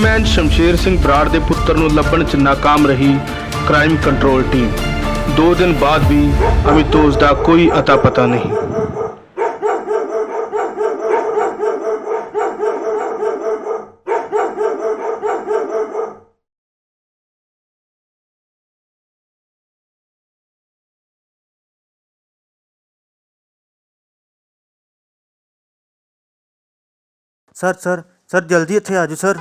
Chairman Shamsher Singh Brar ਦੇ ਪੁੱਤਰ ਨੂੰ ਲੱਭਣ 'ਚ ਨਾਕਾਮ ਰਹੀ ਕ੍ਰਾਈਮ ਕੰਟਰੋਲ ਟੀਮ ਦੋ ਦਿਨ ਬਾਅਦ ਵੀ ਅਮਿਤੋਜ ਦਾ ਕੋਈ ਅਤਾ ਪਤਾ ਨਹੀਂ। ਸਰ ਸਰ ਸਰ ਜਲਦੀ ਇੱਥੇ ਆਜੋ ਸਰ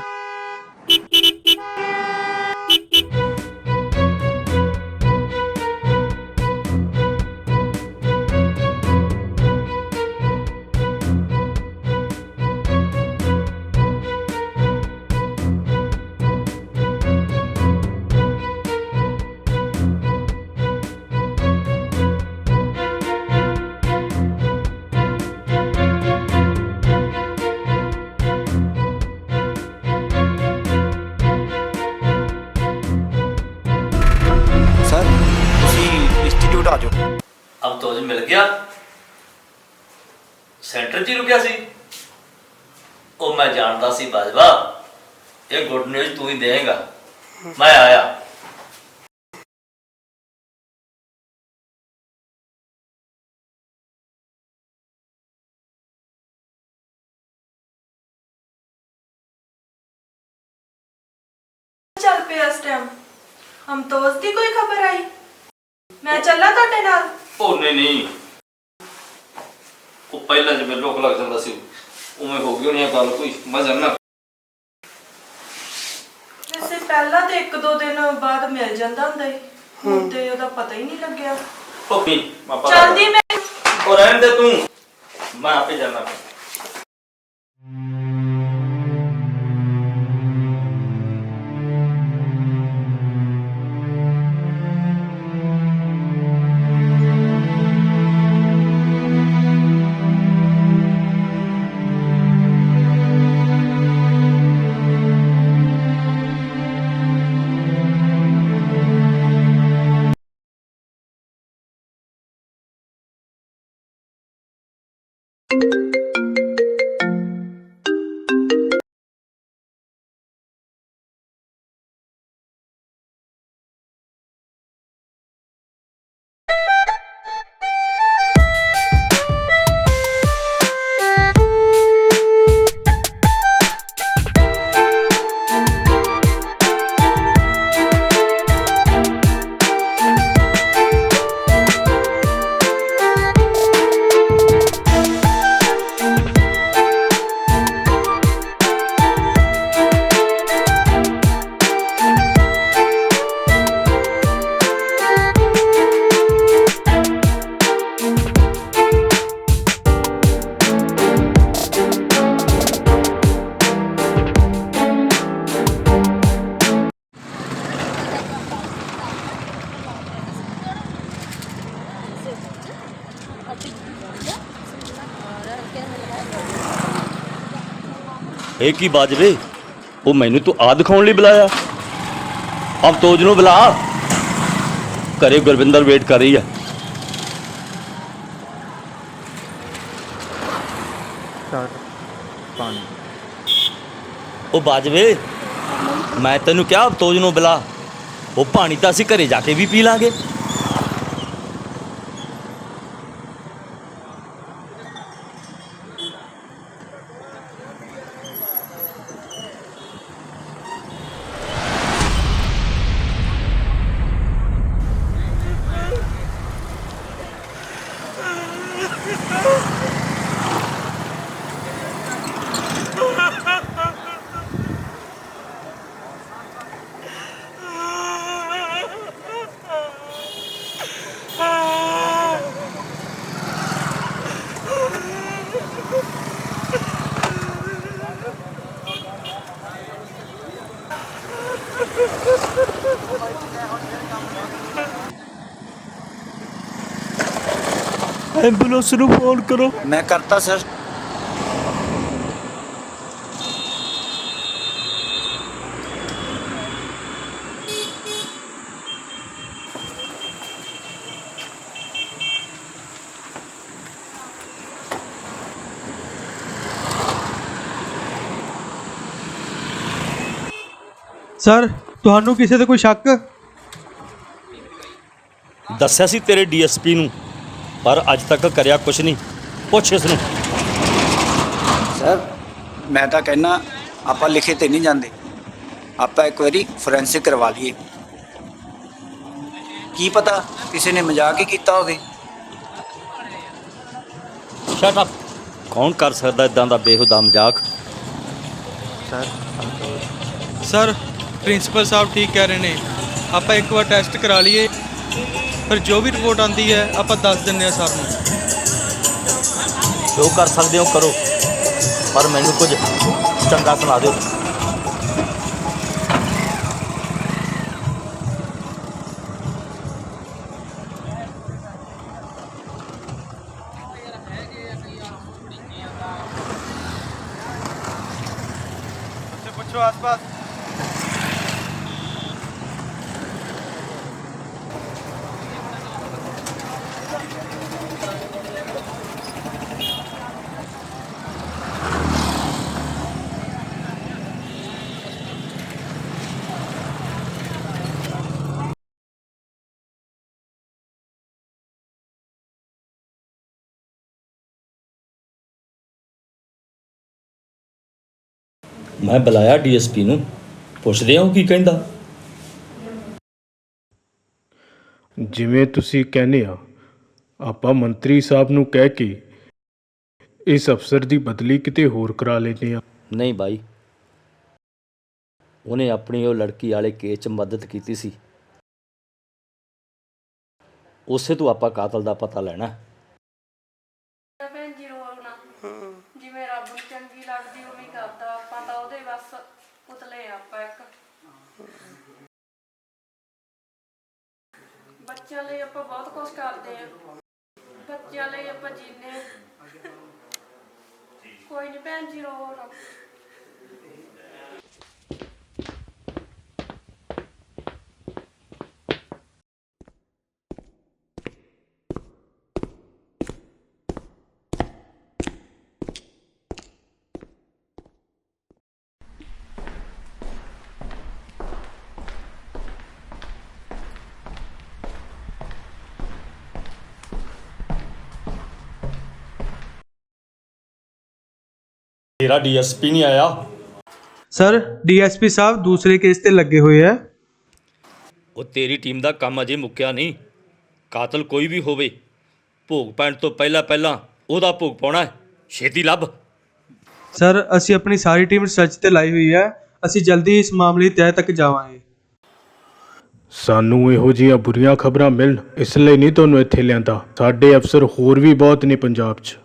ਮੈਂ ਜਾਣਦਾ ਸੀ ਬਾਜਵਾ। ਇਹ ਗੁੱਡ ਨਿਊਜ਼ ਤੂੰ ਹੀ ਦੇਵੇਂਗਾ। ਮੈਂ ਆਇਆ। ਚੱਲ ਪਿਆ ਇਸ ਟਾਈਮ ਹਮਤੋਜ਼ ਦੀ ਕੋਈ ਖਬਰ ਆਈ? ਮੈਂ ਚੱਲਾਂ ਤੁਹਾਡੇ ਨਾਲ? ਉਹ ਨਹੀਂ ਨਹੀਂ। ਉਹ ਪਹਿਲਾਂ ਜਿਵੇਂ ਲੋਕ ਲੱਗ ਜਾਂਦਾ ਸੀ। ਉਵੇਂ ਹੋ ਗਈ ਹੋਣੀ ਆ ਗੱਲ ਕੋਈ ਮੈਂ ਜਾਣਾ ਵੈਸੇ ਪਹਿਲਾਂ ਤੇ ਇੱਕ ਦੋ ਦਿਨ ਬਾਅਦ ਮਿਲ ਜਾਂਦਾ ਹੁੰਦਾ ਸੀ। ਹੁਣ ਤੇ ਉਹਦਾ ਪਤਾ ਹੀ ਨਹੀਂ ਲੱਗਿਆ। ਉਹ ਕੀ ਮੈਂ ਪਤਾ ਚੱਲਦੀ ਮੈਂ। ਉਹ ਰਹਿਣ ਦੇ ਤੂੰ। ਮੈਂ ਆਪੇ ਜਾਣਾ ਇਹ ਕੀ ਬਾਜਵੇ ਉਹ ਮੈਨੂੰ ਤੂੰ ਆ ਦਿਖਾਉਣ ਲਈ ਬੁਲਾਇਆ। ਅਬ ਤੋਜ ਨੂੰ ਬੁਲਾ। ਘਰੇ ਗੁਰਵਿੰਦਰ ਵੇਟ ਕਰ ਰਹੀ ਹੈ ਸਟਾਰਟ ਪਾਣੀ। ਉਹ ਬਾਜਵੇ ਮੈਂ ਤੈਨੂੰ ਕਿਹਾ ਅਬ ਤੋਜ ਨੂੰ ਬੁਲਾ। ਉਹ ਪਾਣੀ ਤਾਂ ਅਸੀਂ ਘਰੇ ਜਾ ਕੇ ਵੀ ਪੀ ਲਾਂਗੇ। ਐਂਬੂਲੈਂਸ ਨੂੰ ਫੋਨ ਕਰੋ। ਮੈਂ ਕਰਤਾ ਸਰ। ਸਰ ਤੁਹਾਨੂੰ ਕਿਸੇ ਤੇ ਕੋਈ ਸ਼ੱਕ? ਦੱਸਿਆ ਸੀ ਤੇਰੇ ਡੀਐਸਪੀ ਨੂੰ। ਪਰ ਅੱਜ ਤੱਕ ਕਰਿਆ ਕੁਛ ਨਹੀਂ। ਪੁੱਛ ਇਸ ਨੂੰ। ਸਰ ਮੈਂ ਤਾਂ ਕਹਿਣਾ ਆਪਾਂ ਲਿਖੇ ਤੇ ਨਹੀਂ ਜਾਂਦੇ। ਆਪਾਂ ਇੱਕ ਵਾਰੀ ਫੋਰੈਂਸਿਕ ਕਰਵਾ ਲਈਏ। ਕੀ ਪਤਾ ਕਿਸੇ ਨੇ ਮਜ਼ਾਕ ਹੀ ਕੀਤਾ ਹੋਵੇ। ਸ਼ਟ ਅਪ ਕੌਣ ਕਰ ਸਕਦਾ ਇਦਾਂ ਦਾ ਬੇਹੁਦਾ ਮਜ਼ਾਕ? ਸਰ ਸਰ ਪ੍ਰਿੰਸੀਪਲ ਸਾਹਿਬ ਠੀਕ ਕਹਿ ਰਹੇ ਨੇ। ਆਪਾਂ ਇੱਕ ਵਾਰ ਟੈਸਟ ਕਰਾ ਲਈਏ। ਫਿਰ ਜੋ ਵੀ ਰਿਪੋਰਟ ਆਂਦੀ ਹੈ, ਆਪਾਂ ਦੱਸ ਦਿੰਦੇ ਆ ਸਰ ਨੂੰ। ਜੋ ਕਰ ਸਕਦੇ ਹੋ, ਕਰੋ। ਪਰ ਮੈਨੂੰ ਕੁਝ ਚੰਗਾ ਸੁਣਾ ਦਿਓ। ਮੈਂ ਬੁਲਾਇਆ ਡੀਐਸਪੀ ਨੂੰ। ਪੁੱਛਦੇ ਹਾਂ ਉਹ ਕੀ ਕਹਿੰਦਾ? ਜਿਵੇਂ ਤੁਸੀਂ ਕਹਿੰਦੇ ਆ ਆਪਾਂ ਮੰਤਰੀ ਸਾਹਿਬ ਨੂੰ ਕਹਿ ਕੇ ਇਸ ਅਫਸਰ ਦੀ ਬਦਲੀ ਕਿਤੇ ਹੋਰ ਕਰਾ ਲੈਂਦੇ ਆ। ਨਹੀਂ ਬਾਈ। ਉਹਨੇ ਆਪਣੀ ਉਹ ਲੜਕੀ ਵਾਲੇ ਕੇਸ 'ਚ ਮਦਦ ਕੀਤੀ ਸੀ। ਉਸੇ ਤੋਂ ਆਪਾਂ ਕਾਤਲ ਦਾ ਪਤਾ ਲੈਣਾ ਭੈਣ ਜੀ ਰੋਣਾ ਜਿਵੇਂ ਰੱਬ ਨੂੰ ਚੰਗੀ ਲੱਗਦੀ ਉਵੇਂ ਹੀ ਕਰਦਾ ਆਪਾਂ ਤਾਂ ਉਹਦੇ ਬਸ ਪੁਤਲੇ ਆ ਆਪਾਂ ਇੱਕ ਬੱਚਿਆਂ ਲਈ ਆਪਾਂ ਬਹੁਤ ਕੁਝ ਕਰਦੇ ਆ ਬੱਚਿਆਂ ਲਈ ਆਪਾਂ ਜੀਨੇ ਕੋਈ ਨਹੀਂ ਭੈਣ ਜੀ ਰੋਣਾ ਤੇਰਾ ਡੀਐਸਪੀ ਨਹੀਂ ਆਇਆ। ਸਰ ਡੀਐਸਪੀ ਸਾਹਿਬ ਦੂਸਰੇ ਕੇਸ ਤੇ ਲੱਗੇ ਹੋਏ ਆ। ਉਹ ਤੇਰੀ ਟੀਮ ਦਾ ਕੰਮ ਅਜੇ ਮੁੱਕਿਆ ਨਹੀਂ। ਕਾਤਲ ਕੋਈ ਵੀ ਹੋਵੇ ਭੋਗ ਪੈਣ ਤੋਂ ਪਹਿਲਾਂ ਪਹਿਲਾਂ ਉਹਦਾ ਭੋਗ ਪਾਉਣਾ ਹੈ। ਛੇਤੀ ਲੱਭ। ਸਰ ਅਸੀਂ ਆਪਣੀ ਸਾਰੀ ਟੀਮ ਰਿਸਰਚ ਤੇ ਲਾਈ ਹੋਈ ਹੈ। ਅਸੀਂ ਜਲਦੀ ਇਸ ਮਾਮਲੇ ਦੀ ਤਹਿ ਤੱਕ ਜਾਵਾਂਗੇ। ਸਾਨੂੰ ਇਹੋ ਜਿਹੀਆਂ ਬੁਰੀਆਂ ਖਬਰਾਂ ਮਿਲਣ ਇਸ ਲਈ ਨਹੀਂ ਤੁਹਾਨੂੰ ਇੱਥੇ ਲਿਆਂਦਾ। ਸਾਡੇ ਅਫਸਰ ਹੋਰ ਵੀ ਬਹੁਤ ਨੇ ਪੰਜਾਬ 'ਚ।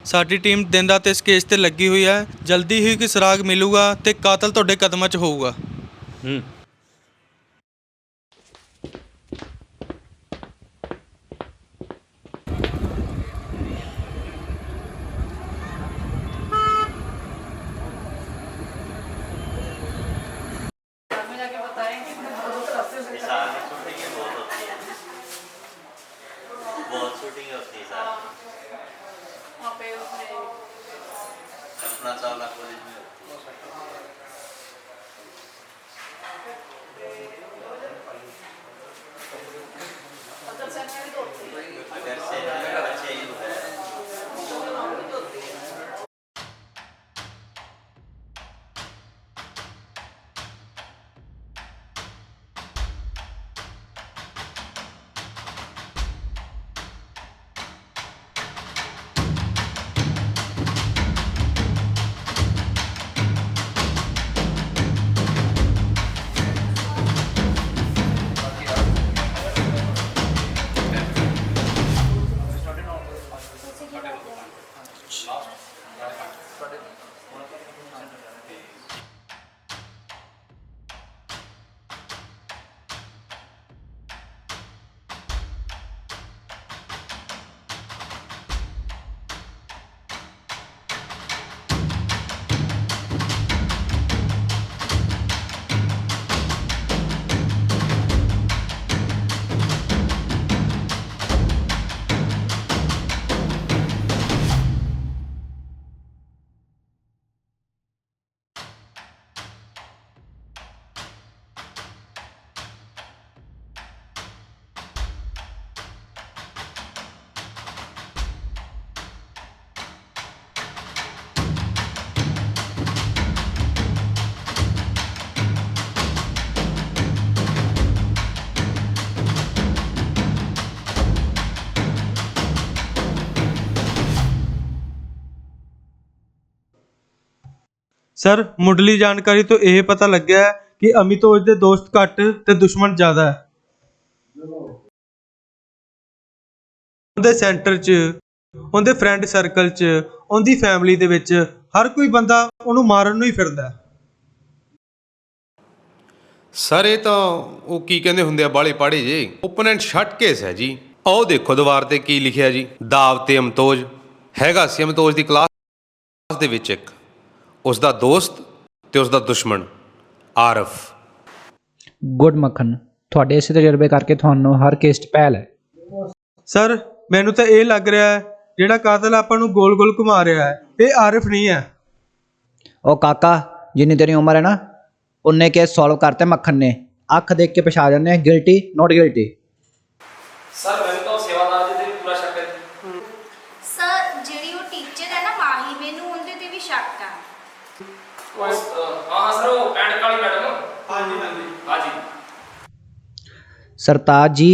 ਸਾਡੀ ਟੀਮ ਦਿਨ ਰਾਤ ਇਸ ਕੇਸ ਤੇ ਲੱਗੀ ਹੋਈ ਹੈ ਜਲਦੀ ਹੀ ਕੋਈ ਸੁਰਾਗ ਮਿਲੂਗਾ ਤੇ ਕਾਤਲ ਤੁਹਾਡੇ ਕਦਮਾਂ 'ਚ ਹੋਊਗਾ ਹੂੰ बहुत शूटिंग होती है सर वहाँ पे उसने कल्पना चावला कॉलेज में अदर से अच्छे ही होते हैं ਸਰ, ਮੁੱਢਲੀ ਜਾਣਕਾਰੀ ਤੋਂ ਇਹ ਪਤਾ ਲੱਗਿਆ ਹੈ ਕਿ ਅਮਿਤੋਜ ਦੇ ਦੋਸਤ ਘੱਟ ਤੇ ਦੁਸ਼ਮਣ ਜ਼ਿਆਦਾ ਹੈ। ਉਹਦੇ ਸੈਂਟਰ 'ਚ, ਉਹਦੇ ਫਰੈਂਡ ਸਰਕਲ 'ਚ, ਉਹਦੀ ਫੈਮਿਲੀ ਦੇ ਵਿੱਚ ਹਰ ਕੋਈ ਬੰਦਾ ਉਹਨੂੰ ਮਾਰਨ ਨੂੰ ਹੀ ਫਿਰਦਾ ਹੈ। ਸਰ, ਇਹ ਤਾਂ ਉਹ ਕੀ ਕਹਿੰਦੇ ਹੁੰਦੇ ਆ, ਬਾਲੇ ਪਾੜੇ ਜੇ। ਓਪਨੈਂਟ ਸ਼ਟ ਕੇਸ ਹੈ ਜੀ। ਆਓ ਦੇਖੋ ਦੀਵਾਰ ਤੇ ਕੀ ਲਿਖਿਆ ਜੀ। ਦਾਵ ਤੇ ਅਮਤੋਜ। ਹੈਗਾ ਸੀ ਅਮਤੋਜ ਦੀ ਕਲਾਸ ਦੇ ਵਿੱਚ ਇੱਕ। ਉਸ ਦਾ ਦੋਸਤ ਤੇ ਉਸ ਦਾ ਦੁਸ਼ਮਣ ਆਰਫ। ਗੁੱਡ ਮੱਖਣ ਤੁਹਾਡੇ ਇਸੇ ਤਜਰਬੇ ਕਰਕੇ ਤੁਹਾਨੂੰ ਹਰ ਕੇਸ 'ਚ ਪਹਿਲ ਹੈ। ਸਰ ਮੈਨੂੰ ਤਾਂ ਇਹ ਲੱਗ ਰਿਹਾ ਹੈ ਜਿਹੜਾ ਕਾਤਲ ਆਪਾਂ ਨੂੰ ਗੋਲ-ਗੋਲ ਘੁਮਾ ਰਿਹਾ ਹੈ ਇਹ ਆਰਿਫ ਨਹੀਂ ਹੈ। ਉਹ ਕਾਕਾ ਜਿੰਨੀ ਤੇਰੀ ਉਮਰ ਹੈ ਨਾ ਉਨੇ ਕੇਸ ਸੋਲਵ ਕਰਤੇ ਮੱਖਣ ਨੇ। ਅੱਖ ਦੇਖ ਕੇ ਪਛਾ ਜਾਂਦੇ ਆ ਗਿਲਟੀ ਨੋਟ ਗਿਲਟੀ ਸਰ ਮੈਨੂੰ ਤਾਂ ਸੇਵਾਦਾਰ ਜੀ ਤੇ ਪੂਰਾ ਸ਼ੱਕ ਹੈ ਸਰ ਜਿਹੜੀ ਉਹ ਟੀਚਰ ਹੈ ਨਾ ਮਾਹੀ ਮੈਨੂੰ ਉਹਦੇ ਤੇ ਵੀ ਸ਼ੱਕ ਆ ਹਾਂ ਹਾਂ ਸਰ ਉਹ ਐਂਡ ਕਾਲੀ ਮੈਡਮ ਹਾਂਜੀ ਹਾਂਜੀ ਹਾਂਜੀ ਸਰਤਾਜ ਜੀ,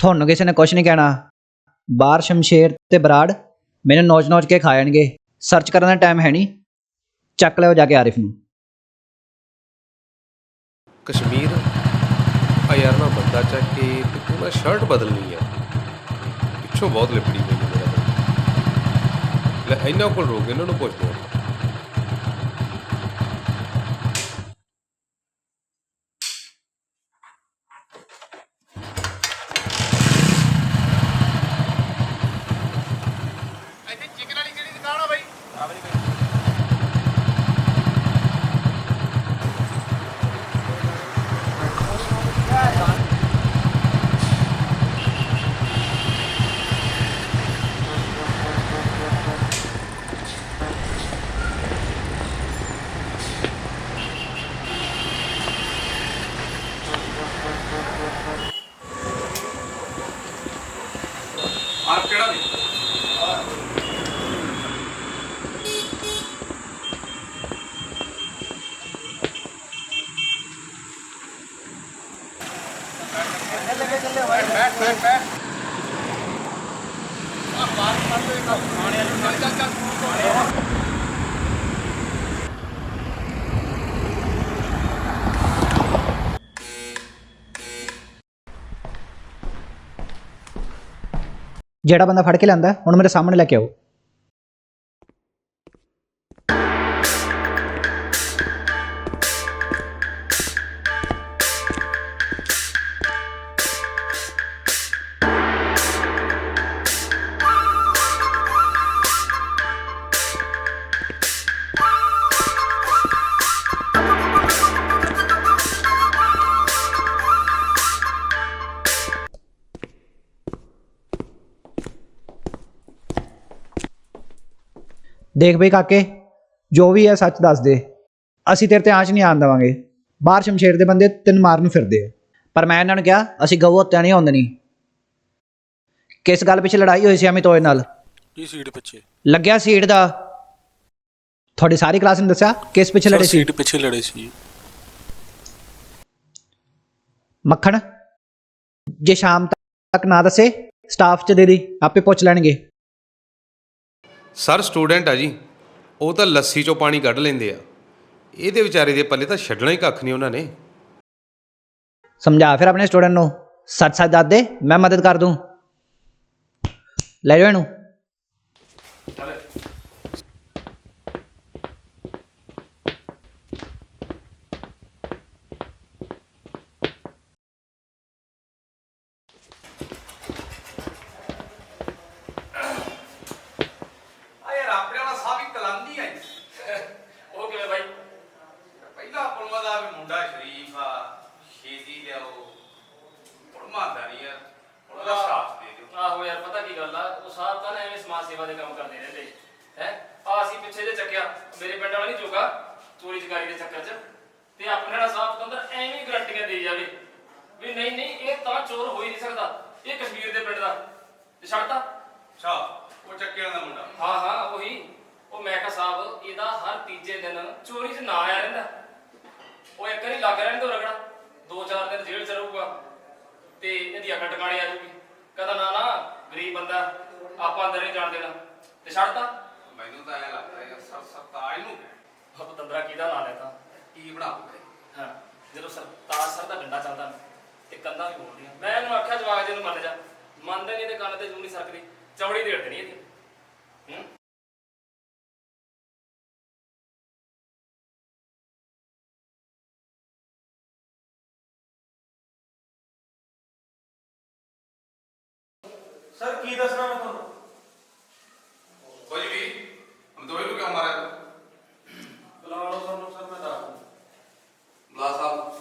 ਤੁਹਾਨੂੰ ਕਿਸੇ ਨੇ ਕੁਝ ਨਹੀਂ ਕਹਿਣਾ। ਬਾਹਰ ਸ਼ਮਸ਼ੇਰ ਤੇ ਬਰਾੜ ਮੈਨੂੰ ਨੋਚ-ਨੋਚ ਕੇ ਖਾ ਜਾਣਗੇ ਸਰਚ ਕਰਨ ਦਾ ਟਾਈਮ ਹੈ ਨਹੀਂ। ਚੱਕ ਲਿਓ ਜਾ ਕੇ ਆਰਿਫ ਨੂੰ। ਕਸ਼ਮੀਰ? ਆ ਯਾਰ ਨਾ ਬੰਦਾ ਚੱਕ ਕੇ ਤੇ ਤੂੰ ਨਾ ਸ਼ਰਟ ਬਦਲਣੀ ਆ। ਪਿੱਛੋਂ ਬਹੁਤ ਲਿਪੜੀ ਪਈ ਹੈ ਮੇਰਾ ਲੈ, ਇਹਨਾਂ ਕੋਲ ਰੋਕ, ਇਹਨਾਂ ਨੂੰ ਪੁੱਛਦੇ ਆ। ਜਿਹੜਾ ਬੰਦਾ ਫੜ ਕੇ ਲੈਂਦਾ ਹੁਣ ਮੇਰੇ ਸਾਹਮਣੇ ਲੈ ਕੇ ਆਓ। ਦੇਖ ਬਈ ਕਾਕੇ ਜੋ ਵੀ ਹੈ ਸੱਚ ਦੱਸ ਦੇ। ਅਸੀਂ ਤੇਰੇ ਤੇ ਆਂਚ ਨਹੀਂ ਆਣ ਦੇਵਾਂਗੇ। ਬਾਹਰ ਸ਼ਮਸ਼ੇਰ ਦੇ ਬੰਦੇ ਤੈਨੂੰ ਮਾਰਨ ਫਿਰਦੇ ਆ। ਪਰ ਮੈਂ ਇਹਨਾਂ ਨੂੰ ਕਿਹਾ ਅਸੀਂ ਗਊ ਹੱਤਿਆ ਨਹੀਂ ਹੁੰਦੇ ਨਹੀਂ ਕਿਸ ਗੱਲ ਪਿੱਛੇ ਲੜਾਈ ਹੋਈ ਸੀ ਅਮਿਤੋਏ ਨਾਲ? ਕੀ ਸੀਟ ਪਿੱਛੇ? ਲੱਗਿਆ ਸੀਟ ਦਾ। ਤੁਹਾਡੀ ਸਾਰੀ ਕਲਾਸ ਨੇ ਦੱਸਿਆ ਕਿਸ ਪਿੱਛੇ ਲੜੇ ਸੀ? ਸੀਟ ਪਿੱਛੇ ਲੜੇ ਸੀ। ਮੱਖਣ ਜੇ ਸ਼ਾਮ ਤੱਕ ਨਾ ਦੱਸੇ ਸਟਾਫ ਚ ਦੇ ਦੀ ਆਪੇ ਪੁੱਛ ਲੈਣਗੇ। ਸਰ, ਸਟੂਡੈਂਟ ਆ ਜੀ। ਉਹ ਤਾਂ ਲੱਸੀ ਚੋਂ ਪਾਣੀ ਕੱਢ ਲੈਂਦੇ ਆ। ਇਹਦੇ ਵਿਚਾਰੇ ਦੇ ਪੱਲੇ ਤਾਂ ਛੱਡਣਾ ਹੀ ਕੱਖ ਨਹੀਂ ਉਹਨਾਂ ਨੇ। ਸਮਝਾ ਫਿਰ ਆਪਣੇ ਸਟੂਡੈਂਟ ਨੂੰ। ਸੱਚ ਸੱਚ ਦੱਸ ਦੇ, ਮੈਂ ਮਦਦ ਕਰ ਦੂੰ। ਲੈ ਜਾਓ ਇਹਨੂੰ ਆ ਯਾਰ ਆਪਣੇ ਵਾਲਾ ਸਾਹਿਬ ਹੀ ਕਲੰਦੀ ਹੈ ਉਹ ਕਿਵੇਂ ਬਾਈ ਪਹਿਲਾ ਪੁਲਮਾ ਦਾ ਵੀ ਮੁੰਡਾ ਸ਼ਰੀਫ ਆ ਛੇਤੀ ਲਿਆਓ ਪੁਲਮਾ ਦਾ ਨਹੀਂ ਯਾਰ ਉਹਦਾ ਸਾਥ ਦੇ ਦਿਓ ਆਹੋ ਯਾਰ ਪਤਾ ਕੀ ਗੱਲ ਆ ਉਹ ਸਾਹਿਬ ਤਾਂ ਨਾ ਐਵੇਂ ਸਮਾਜ ਸੇਵਾ ਦੇ ਕੰਮ ਕਰਦੇ ਰਹਿੰਦੇ ਹੈ ਆ ਅਸੀਂ ਪਿੱਛੇ ਜੇ ਚੱਕਿਆ ਮੇਰੇ ਪਿੰਡ ਵਾਲਾ ਨਹੀਂ ਜੋਗਾ ਚੋਰੀ ਚਕਾਰੀ ਦੇ ਚੱਕਰ 'ਚ ਤੇ ਆਪਣੇ ਨਾਲ ਸਾਹਿਬ ਪਤੰਦਰ ਐਵੇਂ ਹੀ ਗਰੰਟੀਆਂ ਦੇਈ ਜਾਵੇ ਵੀ ਨਹੀਂ ਨਹੀਂ ਇਹ ਤਾਂ ਚੋਰ ਹੋ ਹੀ ਨਹੀਂ ਸਕਦਾ ਇਹ ਕਸ਼ਮੀਰ ਦੇ ਪਿੰਡ ਦਾ ਤੇ ਛੱਡਤਾ ਅੱਛਾ ਉਹ ਚੱਕਿਆਂ ਦਾ ਮੁੰਡਾ ਹਾਂ ਹਾਂ ਉਹੀ ਉਹ ਮੈਂ ਕਿਹਾ ਸਾਹਿਬ ਇਹਦਾ ਹਰ ਤੀਜੇ ਦਿਨ ਚੋਰੀ 'ਚ ਨਾ ਆਇਆ ਰਹਿੰਦਾ ਉਹ ਇੱਕ ਵਾਰੀ ਲੱਗ ਰਹਿਣ ਤੋਂ ਰਗੜਾ ਦੋ ਚਾਰ ਦਿਨ ਜੇਲ੍ਹ 'ਚ ਰਹੂਗਾ ਅਕਲ ਟਿਕਾਣੇ ਆ ਜੂਗੀ। ਕਹਿੰਦਾ ਨਾ ਨਾ ਗਰੀਬ ਬੰਦਾ ਆਪਾਂ ਅੰਦਰ ਨਹੀਂ ਜਾਣ ਦੇਣਾ। ਤੇ ਛੱਡਤਾ ਮੈਨੂੰ ਤਾਂ ਐ ਲੱਗਦਾ ਯਾਰ ਸਰ ਸਰਤਾਜ ਨੂੰ ਉਹ ਪਤੰਦਰਾ ਕਿਹਦਾ ਲਾ ਲੈਤਾ? ਕੀ ਬਣਾ ਦੂਗੇ ਹਾਂ ਜਦੋਂ ਸਰਤਾਜ ਸਰ ਦਾ ਡੰਡਾ ਚੱਲਦਾ ਨਾ, ਤੇ ਕੰਨਾਂ ਵੀ ਬੋਲਦੀਆਂ। ਮੈਂ ਇਹਨੂੰ ਆਖਿਆ ਜਵਾਕ ਜੀ ਨੂੰ ਮੰਨ ਜਾ। ਮੰਨਦੇ ਨਹੀਂ ਤੇ ਕੰਨ ਤੇ ਜੂ ਨਹੀਂ ਸਰਕਦੀ। ਚਮੜੀ ਦੇ ਦੇਣੀ ਇਹਦੀ ਹੂੰ ਸਰ ਕੀ ਦੱਸਣਾ ਮੈਂ ਤੁਹਾਨੂੰ ਕੁਝ ਵੀ ਹਮ ਦੋਵੇਂ ਨੂੰ ਕਿਉਂ ਮਾਰਿਆ ਬੁਲਾ ਲਓ ਸਾਨੂੰ ਸਰ ਮੈਂ ਦੱਸ ਬੁਲਾ ਸਾਹਿਬ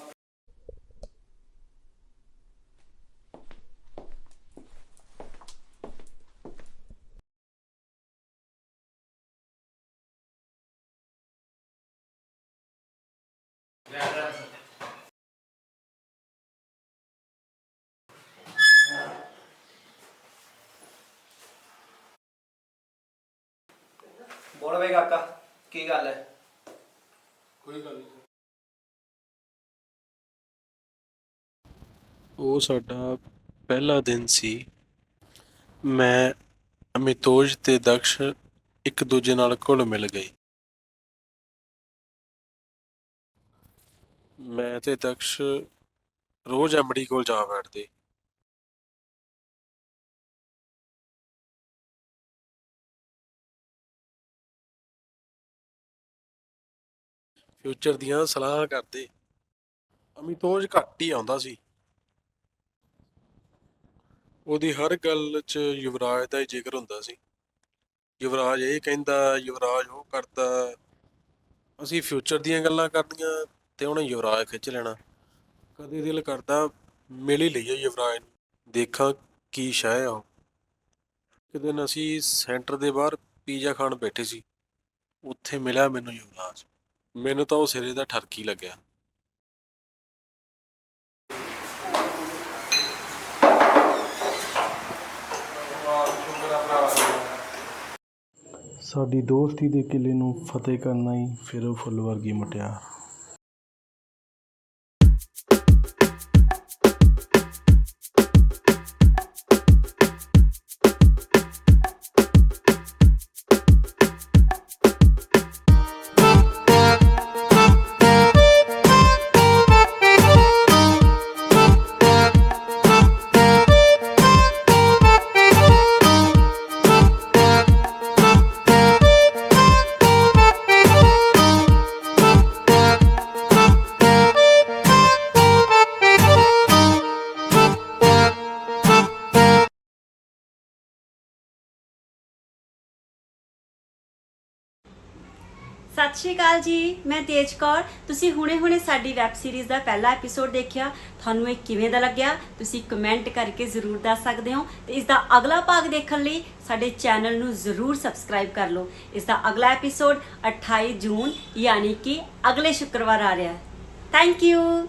ਬੋਲ ਬਈ ਕਾਕਾ ਕੀ ਗੱਲ ਹੈ? ਕੋਈ ਗੱਲ ਨਹੀਂ। ਉਹ ਸਾਡਾ ਪਹਿਲਾ ਦਿਨ ਸੀ। ਮੈਂ ਅਮਿਤੋਜ ਤੇ ਦਕਸ਼ ਇੱਕ ਦੂਜੇ ਨਾਲ ਘੁਲ ਮਿਲ ਗਏ। ਮੈਂ ਤੇ ਦਕਸ਼ ਰੋਜ਼ ਐਮਡੀ ਕੋਲ ਜਾ ਬੈਠਦੇ ਫਿਊਚਰ ਦੀਆਂ ਸਲਾਹਾਂ ਕਰਦੇ। ਅਮਿਤੋਜ ਘੱਟ ਹੀ ਆਉਂਦਾ ਸੀ। ਉਹਦੀ ਹਰ ਗੱਲ 'ਚ ਯੁਵਰਾਜ ਦਾ ਹੀ ਜ਼ਿਕਰ ਹੁੰਦਾ ਸੀ। ਯੁਵਰਾਜ ਇਹ ਕਹਿੰਦਾ, ਯੁਵਰਾਜ ਉਹ ਕਰਦਾ। ਅਸੀਂ ਫਿਊਚਰ ਦੀਆਂ ਗੱਲਾਂ ਕਰਦੀਆਂ ਤੇ ਉਹਨੇ ਯੁਵਰਾਜ ਖਿੱਚ ਲੈਣਾ। ਕਦੇ ਦਿਲ ਕਰਦਾ ਮਿਲ ਹੀ ਲਈਏ ਯੁਵਰਾਜ ਨੂੰ। ਦੇਖਾਂ ਕੀ ਸ਼ਾਇ ਆ ਉਹ। ਇੱਕ ਦਿਨ ਅਸੀਂ ਸੈਂਟਰ ਦੇ ਬਾਹਰ ਪੀਜ਼ਾ ਖਾਣ ਬੈਠੇ ਸੀ। ਉੱਥੇ ਮਿਲਿਆ ਮੈਨੂੰ ਯੁਵਰਾਜ। ਮੈਨੂੰ ਤਾਂ ਉਹ ਸਿਰੇ ਦਾ ਠਰਕੀ ਲੱਗਿਆ। ਸਾਡੀ ਦੋਸਤੀ ਦੇ ਕਿਲੇ ਨੂੰ ਫਤਿਹ ਕਰਨਾ ਹੀ ਫਿਰ ਉਹ ਫੁੱਲ ਵਰਗੀ ਮੁਟਿਆਰ। ਸਤਿ ਸ਼੍ਰੀ ਅਕਾਲ ਜੀ, ਮੈਂ ਤੇਜ ਕੌਰ। ਤੁਸੀਂ ਹੁਣੇ-ਹੁਣੇ ਸਾਡੀ ਵੈਬ ਸੀਰੀਜ਼ ਦਾ ਪਹਿਲਾ ਐਪੀਸੋਡ ਦੇਖਿਆ। ਤੁਹਾਨੂੰ ਇਹ ਕਿਵੇਂ ਦਾ ਲੱਗਿਆ? ਤੁਸੀਂ ਕਮੈਂਟ ਕਰਕੇ ਜ਼ਰੂਰ ਦੱਸ ਸਕਦੇ ਹੋ। ਤੇ ਇਸ ਦਾ ਅਗਲਾ ਭਾਗ ਦੇਖਣ ਲਈ ਸਾਡੇ ਚੈਨਲ ਨੂੰ ਜ਼ਰੂਰ ਸਬਸਕ੍ਰਾਈਬ ਕਰ ਲਓ। ਇਸ ਦਾ ਅਗਲਾ ਐਪੀਸੋਡ 28 ਜੂਨ, ਯਾਨੀ ਕਿ ਅਗਲੇ ਸ਼ੁੱਕਰਵਾਰ ਆ ਰਿਹਾ ਹੈ। Thank you